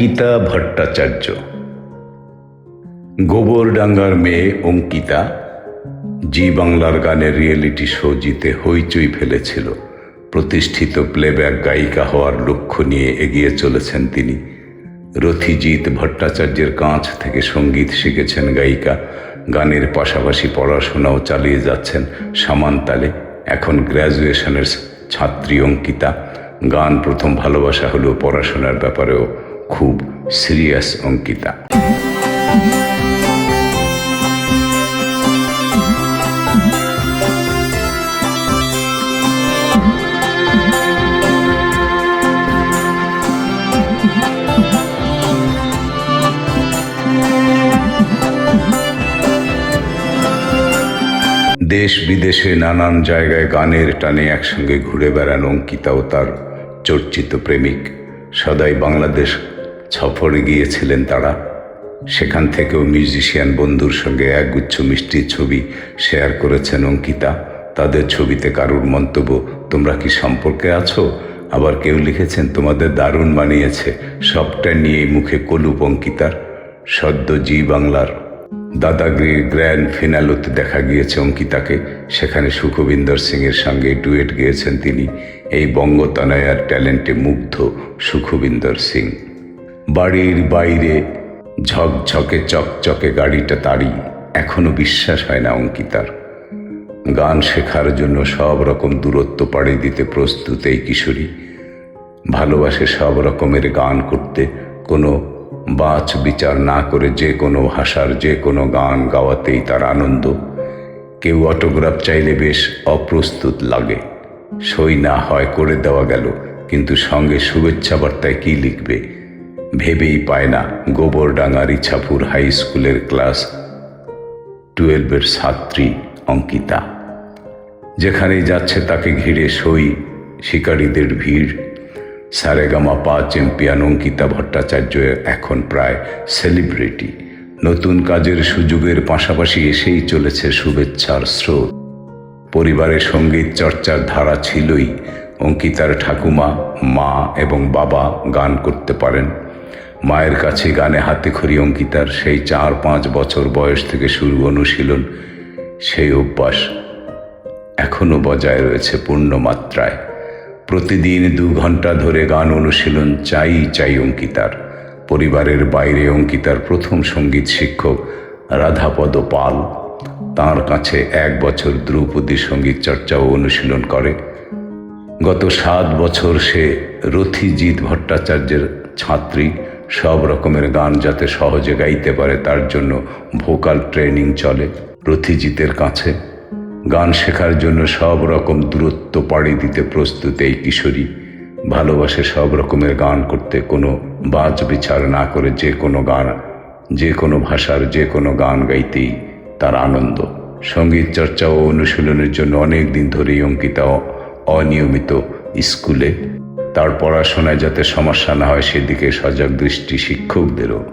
অঙ্কিতা ভট্টাচার্য। গোবরডাঙ্গার মেয়ে অঙ্কিতা, জি বাংলার গানের রিয়েলিটি শো জিতে হইচই ফেলেছিল। প্রতিষ্ঠিত প্লেব্যাক গায়িকা হওয়ার লক্ষ্য নিয়ে এগিয়ে চলেছেন তিনি। রথিজিৎ ভট্টাচার্যের কাঁচ থেকে সংগীত শিখেছেন গায়িকা। গানের পাশাপাশি পড়াশোনাও চালিয়ে যাচ্ছেন সমান তালে এখন গ্র্যাজুয়েশনের ছাত্রী অঙ্কিতা। গান প্রথম ভালোবাসা হলেও পড়াশোনার ব্যাপারেও খুব সিরিয়াস অঙ্কিতা। দেশ বিদেশে নানান জায়গায় গানের টানে একসঙ্গে ঘুরে বেড়ান অঙ্কিতা ও তার চর্চিত প্রেমিক। সদাই বাংলাদেশ সফরে গিয়েছিলেন তারা। সেখান থেকেও মিউজিশিয়ান বন্ধুর সঙ্গে একগুচ্ছ মিষ্টির ছবি শেয়ার করেছেন অঙ্কিতা। তাদের ছবিতে কারুর মন্তব্য, তোমরা কি সম্পর্কে আছো? আবার কেউ লিখেছেন, তোমাদের দারুণ মানিয়েছে। সবটা নিয়েই মুখে কলুপ অঙ্কিতার। সদ্য জি বাংলার দাদাগিরির গ্র্যান্ড ফিনালোতে দেখা গিয়েছে অঙ্কিতাকে। সেখানে সুখবিন্দর সিংয়ের সঙ্গে ডুয়েট গিয়েছেন তিনি। এই বঙ্গতনয়ার ট্যালেন্টে মুগ্ধ সুখবিন্দর সিং। বাড়ির বাইরে ঝকঝকে চকচকে গাড়িটা তাড়ি এখনও বিশ্বাস হয় না অঙ্কিতার। গান শেখার জন্য সব রকম দূরত্ব পাড়ি দিতে প্রস্তুত এই কিশোরী। ভালোবাসে সব রকমের গান করতে। কোনো বাছ বিচার না করে যে কোনো ভাষার যে কোনো গান গাওয়াতেই তার আনন্দ। কেউ অটোগ্রাফ চাইলে বেশ অপ্রস্তুত লাগে। সই না হয় করে দেওয়া গেল, কিন্তু সঙ্গে শুভেচ্ছা বার্তায় কী লিখবে? ভেবেই পায় না গোবরডাঙ্গার ইছাপুর হাই স্কুলের ক্লাস টুয়েলভের ছাত্রী অঙ্কিতা। যেখানেই যাচ্ছে তাকে ঘিরে সই শিকারীদের ভিড়। সারেগামা পা চ্যাম্পিয়ন অঙ্কিতা ভট্টাচার্য এখন প্রায় সেলিব্রিটি। নতুন কাজের সুযোগের পাশাপাশি এসেই চলেছে শুভেচ্ছার স্রোত। পরিবারের সংগীত চর্চার ধারা ছিলই। অঙ্কিতার ঠাকুমা, মা এবং বাবা গান করতে পারেন। মায়ের কাছে গানে হাতে খড়ি অঙ্কিতার সেই চার পাঁচ বছর বয়স থেকে শুরু অনুশীলন, সেই অভ্যাস এখনও বজায় রয়েছে পূর্ণ মাত্রায় প্রতিদিন দু ঘণ্টা ধরে গান অনুশীলন চাই চাই অঙ্কিতার। পরিবারের বাইরে অঙ্কিতার প্রথম সংগীত শিক্ষক রাধাপদ পাল। তাঁর কাছে এক বছর দ্রৌপদী সংগীত চর্চা ও অনুশীলন করে। গত সাত বছর সে রথিজিৎ ভট্টাচার্যের ছাত্রী। সব রকমের গান যাতে সহজে গাইতে পারে, তার জন্য ভোকাল ট্রেনিং চলে রথিজিতের কাছে। গান শেখার জন্য সব রকম দূরত্ব পাড়ি দিতে প্রস্তুত এই কিশোরী। ভালোবাসে সব রকমের গান করতে, কোনো বাজ বিচার না করে যে কোনো গান, যে কোনো ভাষার যে কোনো গান গাইতেই তার আনন্দ। সংগীত চর্চা ও অনুশীলনের জন্য অনেক দিন ধরেই অঙ্কিতা অনিয়মিত স্কুলে তার পড়াশোনায় যাতে সমস্যা না হয়, সেদিকে সজাগ দৃষ্টি শিক্ষকদেরও।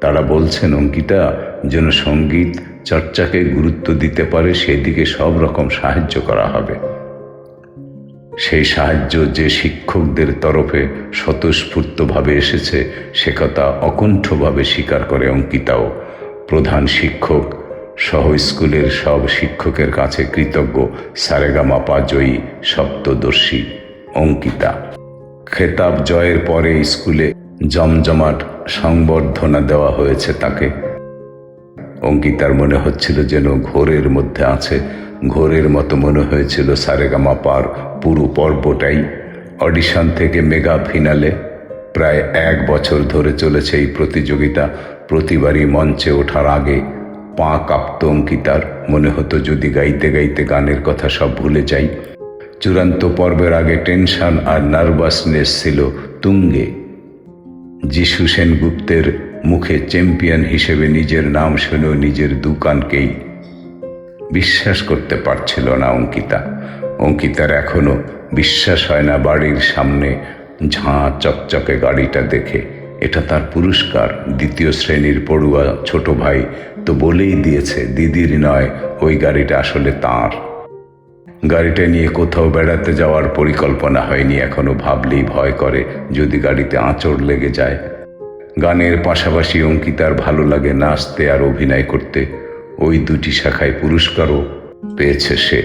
তারা বলছেন, অঙ্কিতা, যেন সংগীত চর্চাকে গুরুত্ব দিতে পারে, সেদিকে সব রকম সাহায্য করা হবে। সেই সাহায্য যে শিক্ষকদের তরফে স্বতঃস্ফূর্তভাবে এসেছে, সে কথা অকুণ্ঠভাবে স্বীকার করে অঙ্কিতাও। প্রধান শিক্ষক, সহ স্কুলের সব শিক্ষকের কাছে কৃতজ্ঞ, সারেগামাপা জয়ী সপ্তদর্শী অঙ্কিতা। খেতাব জয়ের পরে স্কুলে জমজমাট সংবর্ধনা দেওয়া হয়েছে তাকে। অঙ্কিতার মনে হচ্ছিল যেন ঘোরের মধ্যে আছে, ঘোরের মতো মনে হয়েছিল সারেগামা পার পুরো পর্বটাই। অডিশন থেকে মেগা ফিনালে প্রায় এক বছর ধরে চলেছে এই প্রতিযোগিতা। প্রতিবারই মঞ্চে ওঠার আগে পা কাঁপত অঙ্কিতার। মনে হতো যদি গাইতে গাইতে গানের কথা সব ভুলে যাই। চূড়ান্ত পর্বের আগে টেনশন আর নার্ভাসনেস ছিল তুঙ্গে। যিশু সেনগুপ্তের মুখে চ্যাম্পিয়ন হিসেবে নিজের নাম শুনেও নিজের দোকানকেই বিশ্বাস করতে পারছিল না অঙ্কিতা। অঙ্কিতার এখনও বিশ্বাস হয় না বাড়ির সামনে ঝাঁ চকচকে গাড়িটা দেখে। এটা তার পুরস্কার, দ্বিতীয় শ্রেণির পড়ুয়া ছোট ভাই তো বলেই দিয়েছে, দিদির নয়, ওই গাড়িটা আসলে তাঁর। গাড়িটা নিয়ে কোথাও বেড়াতে যাওয়ার পরিকল্পনা হয়নি, এখনও ভাবলেই ভয় করে যদি গাড়িতে আঁচড় লেগে যায়। গানের পাশাপাশি অঙ্কিতার ভালো লাগে নাচতে আর অভিনয় করতে। ওই দুটি শাখায় পুরস্কারও পেয়েছে সে।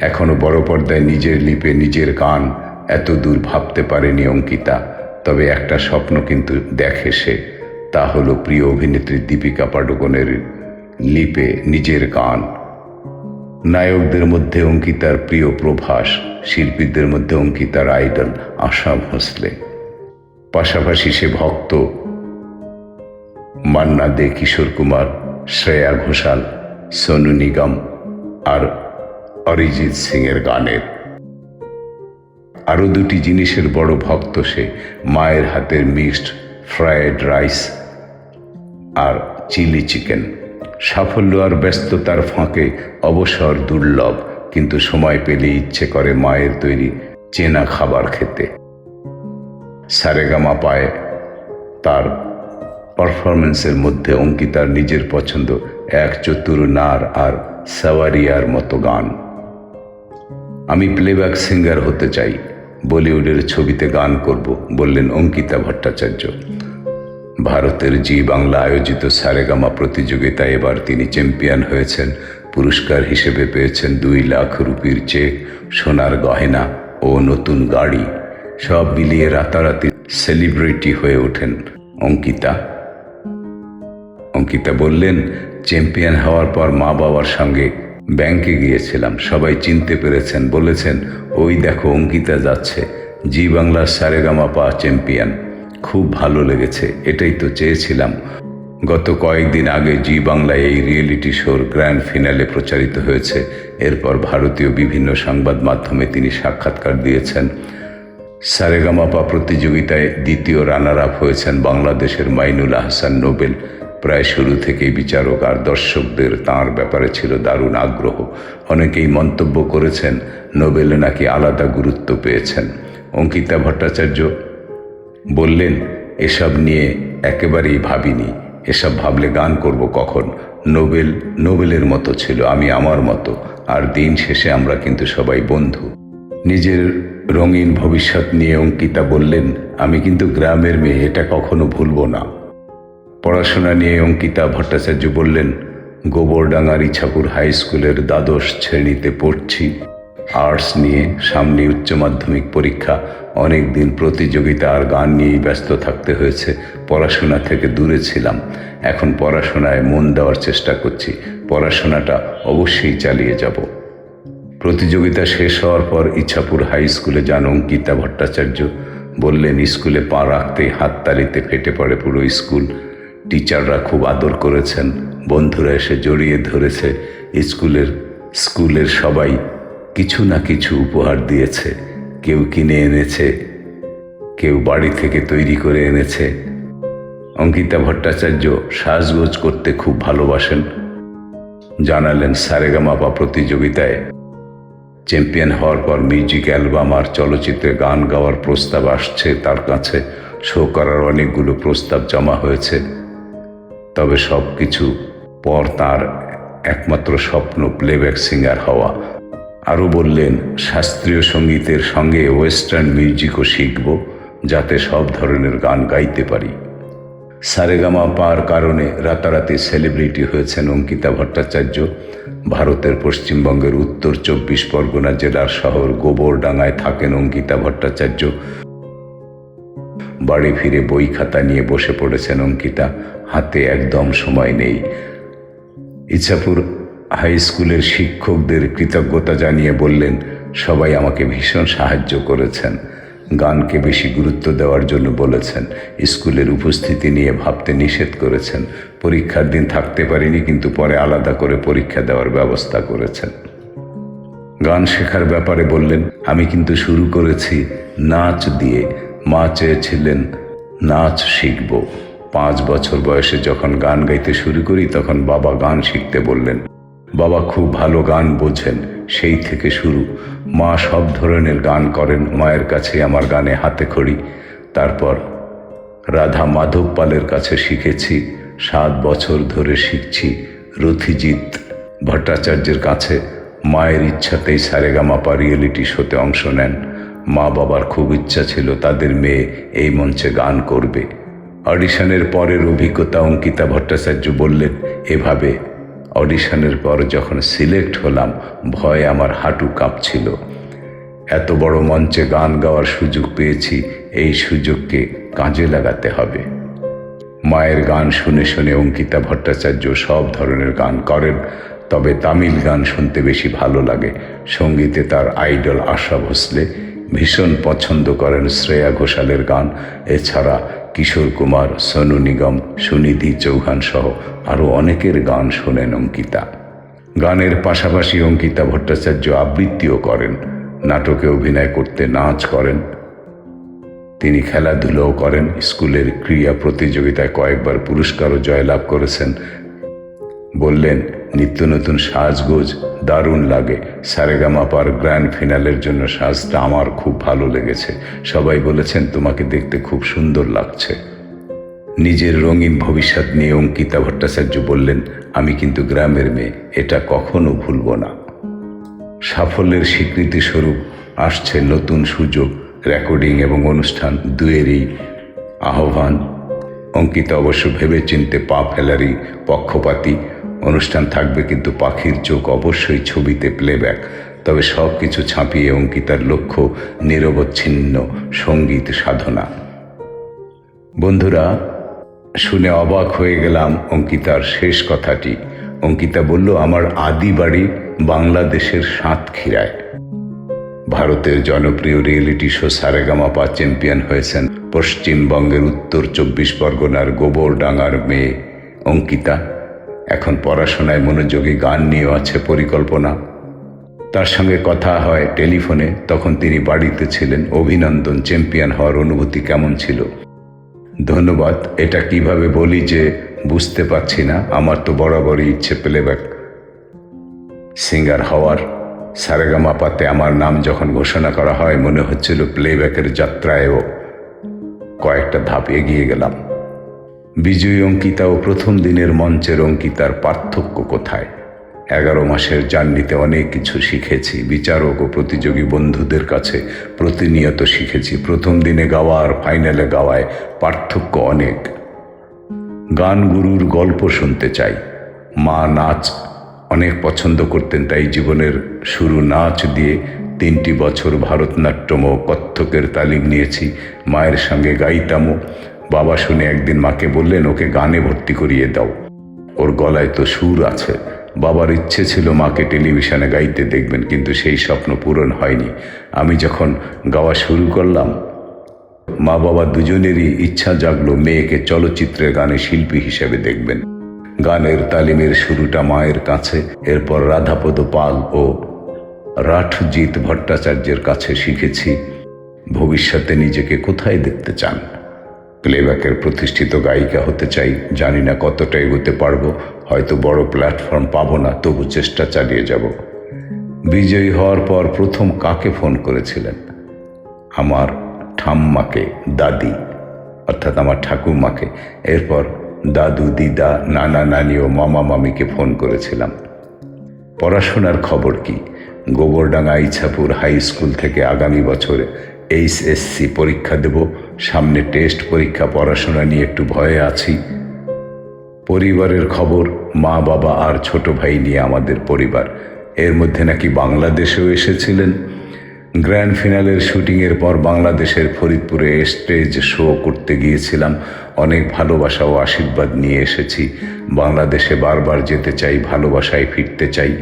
এখনও বড় পর্দায় নিজের লিপে নিজের গান এত দূর ভাবতে পারেনি অঙ্কিতা, তবে একটা স্বপ্ন কিন্তু দেখে সে। তা হলো প্রিয় অভিনেত্রী দীপিকা পাডুকোনের লিপে নিজের গান। নায়কদের মধ্যে অঙ্কিতার প্রিয় প্রভাস, শিল্পীদের মধ্যে অঙ্কিতার আইডল আশা ভোসলে পাশাপাশি সে ভক্ত মান্না দে কিশোর কুমার, শ্রেয়া ঘোষাল, সোনু নিগম আর অরিজিৎ সিং এর গানের। আরও দুটি জিনিসের বড় ভক্ত সে, মায়ের হাতের মিক্সড ফ্রায়েড রাইস আর চিলি চিকেন। সাফল্য আর ব্যস্ততার ফাঁকে অবসর দুর্লভ, কিন্তু সময় পেলে ইচ্ছে করে মায়ের তৈরি চেনা খাবার খেতে। সারেগামা পায় তার পারফরমেন্সের মধ্যে অঙ্কিতার নিজের পছন্দ এক চতুর নার আর সাওয়ারিয়ার মতো গান। আমি প্লেব্যাক সিঙ্গার হতে চাই, বলিউডের ছবিতে গান করব, বললেন অঙ্কিতা ভট্টাচার্য। ভারতের জি বাংলা আয়োজিত সারেগামা প্রতিযোগিতায় এবার তিনি চ্যাম্পিয়ন হয়েছেন। পুরস্কার হিসেবে পেয়েছেন দুই লাখ রুপির চেক, সোনার গহেনা ও নতুন গাড়ি। সব মিলিয়ে রাতারাতি সেলিব্রিটি হয়ে ওঠেন অঙ্কিতা। অঙ্কিতা বললেন, চ্যাম্পিয়ন হওয়ার পর মা বাবার সঙ্গে ব্যাংকে গিয়েছিলাম। সবাই চিনতে পেরেছেন, বলেছেন, ওই দেখো, অঙ্কিতা যাচ্ছে। জি বাংলার সারেগামা পা চ্যাম্পিয়ন। খুব ভালো লেগেছে, এটাই তো চেয়েছিলাম। গত কয়েকদিন আগে জি বাংলায় এই রিয়েলিটি শোর গ্র্যান্ড ফিনালে প্রচারিত হয়েছে। এরপর ভারতীয় বিভিন্ন সংবাদ মাধ্যমে তিনি সাক্ষাৎকার দিয়েছেন। সারেগামাপা প্রতিযোগিতায় দ্বিতীয় রানার আপ হয়েছেন বাংলাদেশের মাইনুল আহসান নোবেল। প্রায় শুরু থেকেই বিচারক আর দর্শকদের তাঁর ব্যাপারে ছিল দারুণ আগ্রহ। অনেকেই মন্তব্য করেছেন, নোবেলে নাকি আলাদা গুরুত্ব পেয়েছেন। অঙ্কিতা ভট্টাচার্য বললেন, এসব নিয়ে একেবারেই ভাবিনি। এসব ভাবলে গান করব কখন? নোবেল, নোবেলের মতো ছিল, আমি আমার মতো। আর দিন শেষে আমরা কিন্তু সবাই বন্ধু। নিজের রঙিন ভবিষ্যৎ নিয়ে অঙ্কিতা বললেন, আমি কিন্তু গ্রামের মেয়ে, এটা কখনো ভুলবো না। পড়াশোনা নিয়ে অঙ্কিতা ভট্টাচার্য বললেন, গোবরডাঙ্গার ইছাপুর হাই স্কুলের দ্বাদশ শ্রেণীতে পড়ছি। আর্টস নিয়ে সামনে উচ্চ মাধ্যমিক পরীক্ষা। অনেক দিন প্রতিযোগিতা আর গান নিয়েই ব্যস্ত থাকতে হয়েছে। পড়াশোনা থেকে দূরে ছিলাম। এখন পড়াশোনায় মন দেওয়ার চেষ্টা করছি। পড়াশোনাটা অবশ্যই চালিয়ে যাব। প্রতিযোগিতা শেষ হওয়ার পর ইচ্ছাপুর হাই স্কুলে যান অঙ্কিতা ভট্টাচার্য। বললেন, স্কুলে পা রাখতেই হাততালিতে ফেটে পড়ে পুরো স্কুল। টিচাররা খুব আদর করেছেন। বন্ধুরা এসে জড়িয়ে ধরেছে। স্কুলের স্কুলের সবাই কিছু না কিছু উপহার দিয়েছে। কেউ কিনে এনেছে, কেউ বাড়ি থেকে তৈরি করে এনেছে। অঙ্কিতা ভট্টাচার্য সাজগোজ করতে খুব ভালোবাসেন। জানালেন সারেগামাপা প্রতিযোগিতায় চ্যাম্পিয়ন হওয়ার পর মিউজিক অ্যালবাম আর চলচ্চিত্রে গান গাওয়ার প্রস্তাব আসছে তার কাছে। শো করার অনেকগুলো প্রস্তাব জমা হয়েছে। তবে সব কিছু পর তার একমাত্র স্বপ্ন প্লেব্যাক সিঙ্গার হওয়া। আরও বললেন, শাস্ত্রীয় সঙ্গীতের সঙ্গে ওয়েস্টার্ন মিউজিকও শিখব, যাতে সব ধরনের গান গাইতে পারি। সারেগামা পার কারণে রাতারাতি সেলিব্রিটি হয়েছেন অঙ্কিতা ভট্টাচার্য। ভারতের পশ্চিমবঙ্গের উত্তর চব্বিশ পরগনা জেলার শহর গোবরডাঙ্গায় থাকেন অঙ্কিতা ভট্টাচার্য। বাড়ি ফিরে বই খাতা নিয়ে বসে পড়েছেন অঙ্কিতা। হাতে একদম সময় নেই। ইচ্ছাপুর হাই স্কুলের শিক্ষকদের কৃতজ্ঞতা জানিয়ে বললেন, সবাই আমাকে ভীষণ সাহায্য করেছেন। গানকে বেশি গুরুত্ব দেওয়ার জন্য বলেছেন। স্কুলের উপস্থিতি নিয়ে ভাবতে নিষেধ করেছেন। পরীক্ষার দিন থাকতে পারিনি, কিন্তু পরে আলাদা করে পরীক্ষা দেওয়ার ব্যবস্থা করেছেন। গান শেখার ব্যাপারে বললেন, আমি কিন্তু শুরু করেছি নাচ দিয়ে। মা চেয়েছিলেন, নাচ শিখব। পাঁচ বছর বয়সে যখন গান গাইতে শুরু করি, তখন বাবা গান শিখতে বললেন বাবা খুব ভালো গান বোঝেন, সেই থেকে শুরু। মা সব ধরনের গান করেন, মায়ের কাছে আমার গানে হাতে খড়ি। তারপর রাধা মাধব পালের কাছে শিখেছি, সাত বছর ধরে শিখছি রথিজিৎ ভট্টাচার্যের কাছে। মায়ের ইচ্ছাতেই সারেগামাপা রিয়েলিটি শোতে অংশ নেন। মা বাবার খুব ইচ্ছা ছিল তাদের মেয়ে এই মঞ্চে গান করবে। অডিশনের পরের অভিজ্ঞতা অঙ্কিতা ভট্টাচার্য বললেন, এভাবে অডিশনের পর যখন সিলেক্ট হলাম, ভয়ে আমার হাঁটু কাঁপছিল। এত বড় মঞ্চে গান গাওয়ার সুযোগ পেয়েছি, এই সুযোগকে কাজে লাগাতে হবে। মায়ের গান শুনে শুনে অঙ্কিতা ভট্টাচার্য সব ধরনের গান করেন, তবে তামিল গান শুনতে বেশি ভালো লাগে। সঙ্গীতে তার আইডল আশা ভোসলে ভীষণ পছন্দ করেন শ্রেয়া ঘোষালের গান। এছাড়া কিশোর কুমার, সোনু নিগম, সুনিধি চৌহান সহ আরও অনেকের গান শোনেন অঙ্কিতা। গানের পাশাপাশি অঙ্কিতা ভট্টাচার্য আবৃত্তিও করেন, নাটকে অভিনয় করতে নাচ করেন। তিনি খেলাধুলোও করেন, স্কুলের ক্রীড়া প্রতিযোগিতায় কয়েকবার পুরস্কারও জয়লাভ করেছেন বললেন, নিত্য নতুন সাজগোজ দারুণ লাগে। সারেগামাপার গ্র্যান্ড ফিনালের জন্য সাজটা আমার খুব ভালো লেগেছে। সবাই বলেছেন তোমাকে দেখতে খুব সুন্দর লাগছে। নিজের রঙিন ভবিষ্যৎ নিয়ে অঙ্কিতা ভট্টাচার্য বললেন, আমি কিন্তু গ্রামের মেয়ে, এটা কখনো ভুলব না। সাফল্যের স্বীকৃতি স্বরূপ আসছে নতুন সুযোগ, রেকর্ডিং এবং অনুষ্ঠান দুয়েরই আহ্বান। অঙ্কিতা অবশ্য ভেবে চিনতে পা ফেলারই পক্ষপাতী। অনুষ্ঠান থাকবে কিন্তু পাখির চোখ অবশ্যই ছবিতে প্লেব্যাক তবে সব কিছু ছাপিয়ে অঙ্কিতার লক্ষ্য নিরবচ্ছিন্ন সংগীত সাধনা। বন্ধুরা, শুনে অবাক হয়ে গেলাম অঙ্কিতার শেষ কথাটি। অঙ্কিতা বলল, আমার আদি বাড়ি বাংলাদেশের সাতক্ষীরায়। ভারতের জনপ্রিয় রিয়েলিটি শো সারেগামাপা চ্যাম্পিয়ন হয়েছেন। পশ্চিমবঙ্গের উত্তর চব্বিশ পরগনার গোবরডাঙ্গার মেয়ে অঙ্কিতা। এখন পড়াশোনায় মনোযোগী গান নিয়েও আছে পরিকল্পনা। তার সঙ্গে কথা হয় টেলিফোনে, তখন তিনি বাড়িতে ছিলেন, অভিনন্দন, চ্যাম্পিয়ন হওয়ার অনুভূতি কেমন ছিল? ধন্যবাদ, এটা কীভাবে বলি যে বুঝতে পারছি না, আমার তো বরাবরই ইচ্ছে প্লেব্যাক সিঙ্গার হওয়ার সারেগামাপাতে আমার নাম যখন ঘোষণা করা হয়, মনে হচ্ছিল প্লেব্যাকের যাত্রায়ও কয়েকটা ধাপ এগিয়ে গেলাম। বিজয়ী অঙ্কিতা ও প্রথম দিনের মঞ্চের অঙ্কিতার পার্থক্য কোথায়? এগারো মাসের জার্নিতে অনেক কিছু শিখেছি, বিচারক ও প্রতিযোগী বন্ধুদের কাছে প্রতিনিয়ত শিখেছি। প্রথম দিনে গাওয়া আর ফাইনালে গাওয়ায় পার্থক্য অনেক। গান গুরুর গল্প শুনতে চাই। মা নাচ অনেক পছন্দ করতেন, তাই জীবনের শুরু নাচ দিয়ে তিনটি বছর ভারতনাট্যম ও কত্থকের তালিম নিয়েছি। মায়ের সঙ্গে গাইতামও। বাবা শুনে একদিন মাকে বললেন, ওকে গানে ভর্তি করিয়ে দাও। ওর গলায় তো সুর আছে। বাবার ইচ্ছে ছিল মাকে টেলিভিশনে গাইতে দেখবেন, কিন্তু সেই স্বপ্ন পূরণ হয়নি। আমি যখন গাওয়া শুরু করলাম, মা বাবা দুজনেরই ইচ্ছা জাগলো মেয়েকে চলচ্চিত্রের গানে শিল্পী হিসেবে দেখবেন। গানের তালিমের শুরুটা মায়ের কাছে, এরপর রাধাপদ পাল ও রাঠজিৎ ভট্টাচার্যের কাছে শিখেছি। ভবিষ্যতে নিজেকে কোথায় দেখতে চান? প্লেব্যাকের প্রতিষ্ঠিত গায়িকা হতে চাই। জানি না কতটা এগোতে পারব, হয়তো বড় প্ল্যাটফর্ম পাবো না, তবু চেষ্টা চালিয়ে যাব। বিজয়ী হওয়ার পর প্রথম কাকে ফোন করেছিলেন? আমার ঠাম্মাকে, দাদি, অর্থাৎ আমার ঠাকুমাকে এরপর দাদু, দিদা, নানা, নানি ও মামা, মামিকে ফোন করেছিলাম। পড়াশোনার খবর কি? গোবরডাঙ্গা, ইছাপুর হাই স্কুল থেকে আগামী বছর এইচএসসি পরীক্ষা দেব। সামনে টেস্ট পরীক্ষা, পড়াশোনা নিয়ে একটু ভয়ে আছি। পরিবারের খবর, মা, বাবা আর ছোট ভাই নিয়ে আমাদের পরিবার। এর মধ্যে নাকি বাংলাদেশেও এসেছিলেন। গ্র্যান্ড ফিনালের শুটিংয়ের পর বাংলাদেশের ফরিদপুরে স্টেজ শো করতে গিয়েছিলাম। অনেক ভালোবাসা ও আশীর্বাদ নিয়ে এসেছি। বাংলাদেশে বারবার যেতে চাই, ভালোবাসায় ফিরতে চাই।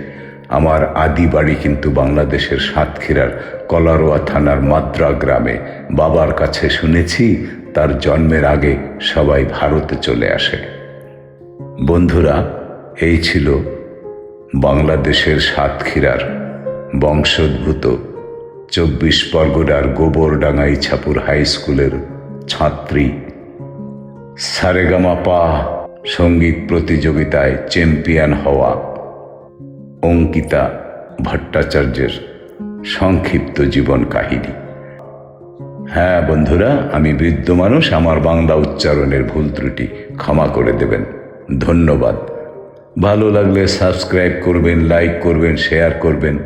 আমার আদি বাড়ি কিন্তু বাংলাদেশের সাতক্ষীরার কলারোয়া থানার মাদ্রা গ্রামে। বাবার কাছে শুনেছি, তার জন্মের আগে সবাই ভারতে চলে আসে। বন্ধুরা, এই ছিল বাংলাদেশের সাতক্ষীরার বংশোদ্ভূত চব্বিশ পরগনার গোবরডাঙ্গা ইছাপুর হাই স্কুলের ছাত্রী সারেগামাপা সংগীত প্রতিযোগিতায় চ্যাম্পিয়ন হওয়া অঙ্কিতা ভট্টাচার্যের সংক্ষিপ্ত জীবন কাহিনী। হ্যাঁ বন্ধুরা, আমি বৃদ্ধ মানুষ, আমার বাংলা উচ্চারণের ভুল ত্রুটি ক্ষমা করে দেবেন। ধন্যবাদ। ভালো লাগলে সাবস্ক্রাইব করবেন, লাইক করবেন, শেয়ার করবেন।